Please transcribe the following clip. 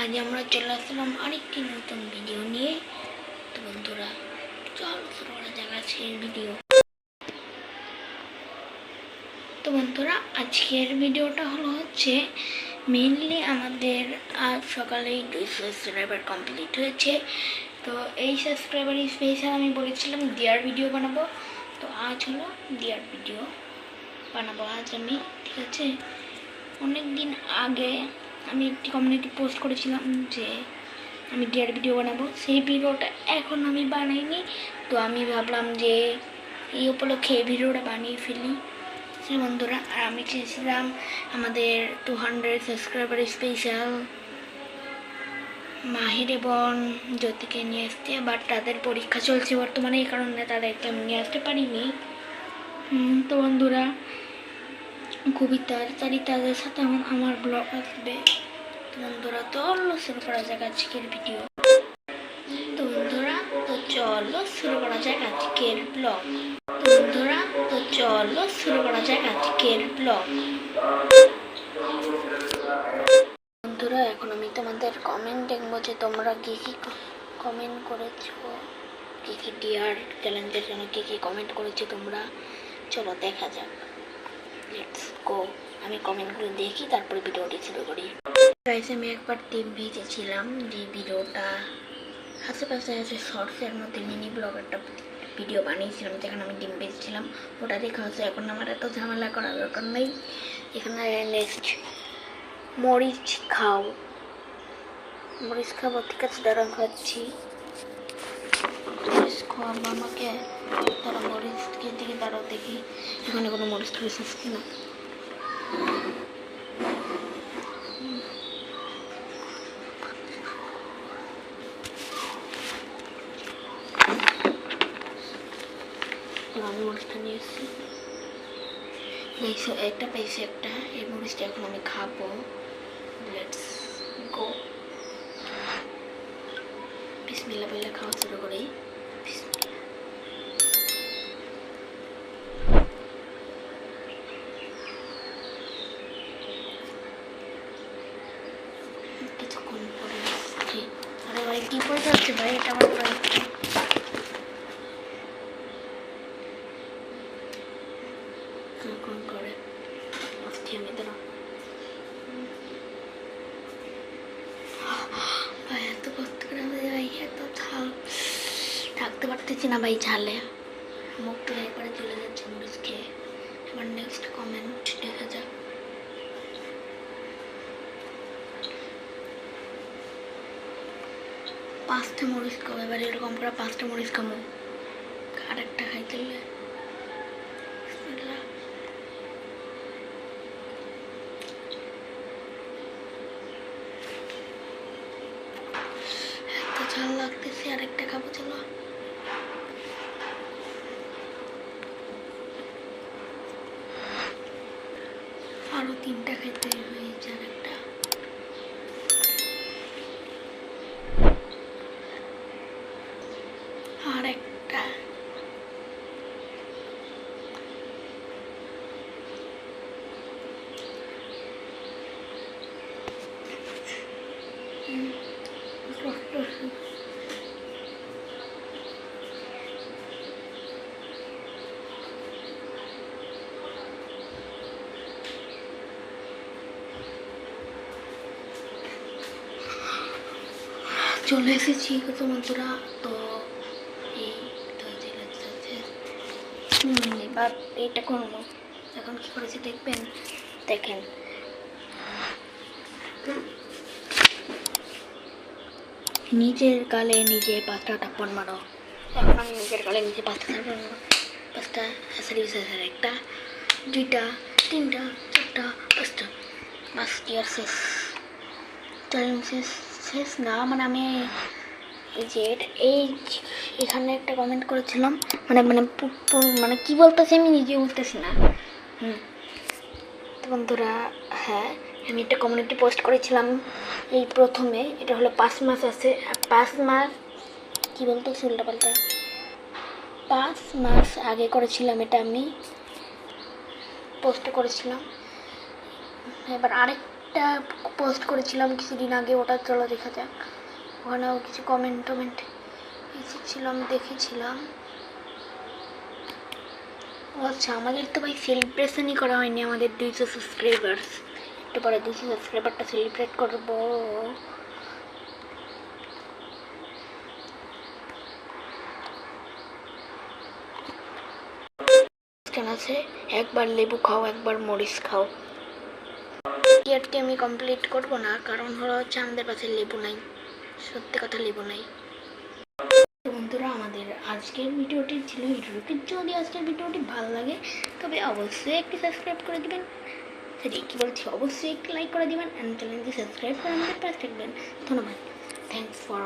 আজ আমরা চলে ভিডিও নিয়ে। আজকের ভিডিওটা হলো হচ্ছে মেইনলি আমাদের আজ সকালেই দুইশো সাবস্ক্রাইবার কমপ্লিট হয়েছে। তো এই সাবস্ক্রাইবার স্পেশাল আমি বলেছিলাম দেয়ার ভিডিও বানাবো। তো আজ হলো দেয়ার ভিডিও বানাবো, আজ আমি, ঠিক আছে? অনেক দিন আগে আমি একটি কমিউনিটি পোস্ট করেছিলাম যে আমি ডিয়ার ভিডিও বানাবো। সেই ভিডিওটা এখন আমি বানাইনি। তো আমি ভাবলাম যে এই উপলক্ষে এই ভিডিওটা বানিয়ে ফেলি। সে বন্ধুরা, আর আমি চেয়েছিলাম আমাদের two hundred subscriber special Mahir এবং জ্যোতিকে নিয়ে আসতে বাট তাদের পরীক্ষা চলছে বর্তমানে, এই কারণে তাদেরকে আমি নিয়ে আসতে পারিনি। তো বন্ধুরা খুবই তাড়াতাড়ি তাদের সাথে আমার আমার ব্লগ আসবে। তো বন্ধুরা, চলো শুরু করা যাক আজকের ভিডিও তো বন্ধুরা, তো চলো শুরু করা যাক আজকের ব্লগ তো বন্ধুরা, তো চলো শুরু করা যাক আজকের ব্লগ বন্ধুরা, এখন আমি তোমাদের কমেন্ট দেখব যে তোমরা কি কি কমেন্ট করেছ, কি কি ডিয়ার চ্যালেঞ্জের জন্য কি কি কমেন্ট করেছ তোমরা। চলো দেখা যাক। লেটস গো আমি কমেন্টগুলো দেখি, তারপরে ভিডিওটি শুরু করি। গাইস আমি একবার টিম ভিজেছিলাম যে ভিডিওটা আশেপাশে আছে শর্টসের মধ্যে মিনি ব্লগ একটা ভিডিও বানিয়েছিলাম, যেখানে আমি ডিম ভেজেছিলাম ওটা দেখা হচ্ছে এখন আমার এত ঝামেলা করার দরকার নেই। এখানে নেক্সট মরিচ খাও। মরিচ খাব, ঠিক আছে দাঁড়া খাচ্ছি। মরিচ খাওয়াবো আমাকে। তারা মরিচ দেখি দাঁড়াও দেখি এখানে কোনো মরিচ টরিচ কিনা। আমি মরিচটা নিয়ে এসেছি। এইসব একটা পেয়েছি একটা, এই মরিচটা এখন আমি খাব। লেটস গো বিসমিল্লা বলে খাওয়া শুরু করি বিসমিল্লাহ। কিছুক্ষণ পরে আসছি আরে ভাই কি পড়ে যাচ্ছে ভাই, এটা আমার করে। আমি ভাই, এত কষ্ট করে ভাই, এত থাকতে পারতেছি না ভাই ঝালে। মুখটা একবারে চলে যাচ্ছে খেয়ে এবার নেক্সট কমেন্ট দেখা যাক। পাঁচটা মরিচ খাব, এবার এরকম করে পাঁচটা মরিচ খাব আরেকটা খাইতে হলে বিসমিল্লাহ। এত ঝাল লাগতেছে, আরেকটা খাব, চলো আরও তিনটা খাইতে হয়েছে, আরেকটা আরেকটা হুম, কষ্ট হচ্ছে। চলে এসেছি কত বন্ধুরা তো এই তো চলে এসেছে এবার এইটা করব। এখন কি করেছে দেখবেন? দেখেন। নিজের গালে নিজে পাঁচটা টাপ্পন মারো। এখন আমি নিজের গালে নিজে পাঁচটা টাপ্পন মারো। পাঁচটা হাসারি হাসারি একটা, দুইটা, তিনটা, চারটা, পাঁচটা। বাস ইয়ার শেষ। চ্যালেঞ্জ শেষ শেষ না মানে আমি যে এই এখানে একটা কমেন্ট করেছিলাম মানে মানে মানে কি বলতেছি আমি নিজে বুঝতেছি না। হুম। বন্ধুরা হ্যাঁ আমি একটা কমিউনিটি পোস্ট করেছিলাম এই প্রথমে, এটা হলো পাঁচ মাস আছে পাঁচ মাস, কী বলতো উল্টা পাল্টা। পাঁচ মাস আগে করেছিলাম এটা আমি পোস্ট করেছিলাম। এবার আরেকটা পোস্ট করেছিলাম কিছুদিন আগে, ওটা চলো দেখা যাক। ওখানেও কিছু কমেন্ট টমেন্ট এসেছিল আমি দেখেছিলাম। আচ্ছা আমাদের তো ভাই সেলিব্রেশনই করা হয়নি আমাদের দুইশো সাবস্ক্রাইবার্স একটু পরে দুইশো সাবস্ক্রাইবারটা সেলিব্রেট করব। আছে? একবার লেবু খাও, একবার মরিচ খাও। আমি কমপ্লিট করব না, কারণ হলো হচ্ছে আমাদের কাছে লেবু নাই। সত্যি কথা লেবো নাই। বন্ধুরা, আমাদের আজকের ভিডিওটি ছিল ইউটিউবের যদি আজকের ভিডিওটি ভালো লাগে, তবে অবশ্যই একটি সাবস্ক্রাইব করে দেবেন। সেটি কী বলছি, অবশ্যই একটি লাইক করে দেবেন অ্যান্ড চ্যানেলটি সাবস্ক্রাইব করে আমাদের পাশে থাকবেন। ধন্যবাদ। Thanks for